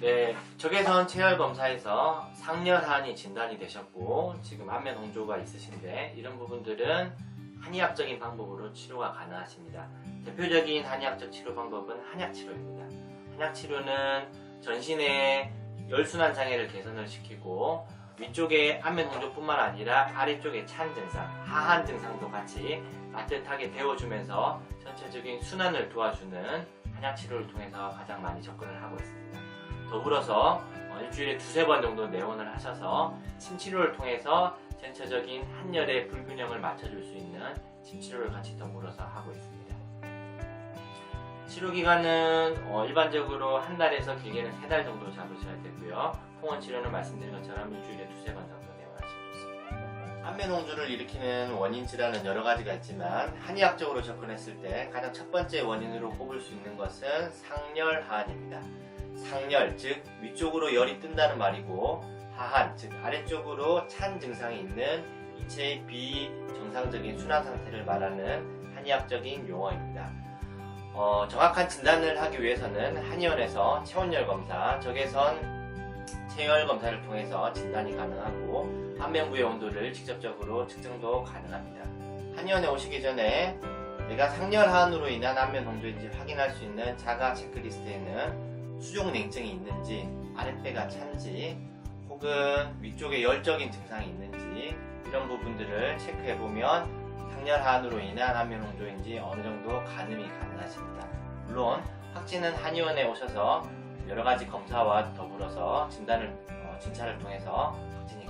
네, 적외선 체열 검사에서 상열한이 진단이 되셨고 지금 안면 홍조가 있으신데 이런 부분들은 한의학적인 방법으로 치료가 가능하십니다. 대표적인 한의학적 치료 방법은 한약 치료입니다. 한약 치료는 전신의 열순환 장애를 개선을 시키고 위쪽의 안면 홍조뿐만 아니라 아래쪽의 찬 증상, 하한 증상도 같이 따뜻하게 데워주면서 전체적인 순환을 도와주는 한약 치료를 통해서 가장 많이 접근을 하고 있습니다. 더불어서 어, 일주일에 두세 번 정도 내원을 하셔서 침 치료를 통해서 전체적인 한열의 불균형을 맞춰줄 수 있는 침 치료를 같이 더불어서 하고 있습니다. 치료 기간은 어, 일반적으로 한 달에서 길게는 세 달 정도 잡으셔야 되고요. 홍원 치료는 말씀드린 것처럼 일주일에 두세 번 정도 내원하시면 좋습니다. 홍조를 일으키는 원인 질환은 여러 가지가 있지만 한의학적으로 접근했을 때 가장 첫 번째 원인으로 꼽을 수 있는 것은 상열하한입니다. 상열, 즉 위쪽으로 열이 뜬다는 말이고 하한, 즉 아래쪽으로 찬 증상이 있는 이체의 비정상적인 순환 상태를 말하는 한의학적인 용어입니다. 어, 정확한 진단을 하기 위해서는 한의원에서 체온열 검사, 적외선 체열 검사를 통해서 진단이 가능하고 안면부의 온도를 직접적으로 측정도 가능합니다. 한의원에 오시기 전에 내가 상열하한으로 인한 안면 홍조인지 확인할 수 있는 자가 체크리스트에는 수족 냉증이 있는지, 아랫배가 찬지, 혹은 위쪽에 열적인 증상이 있는지 이런 부분들을 체크해 보면 상열하한으로 인한 안면 홍조인지 어느 정도 가늠이 가능하십니다. 물론 확진은 한의원에 오셔서 여러 가지 검사와 더불어서 진단을 어, 진찰을 통해서 확진이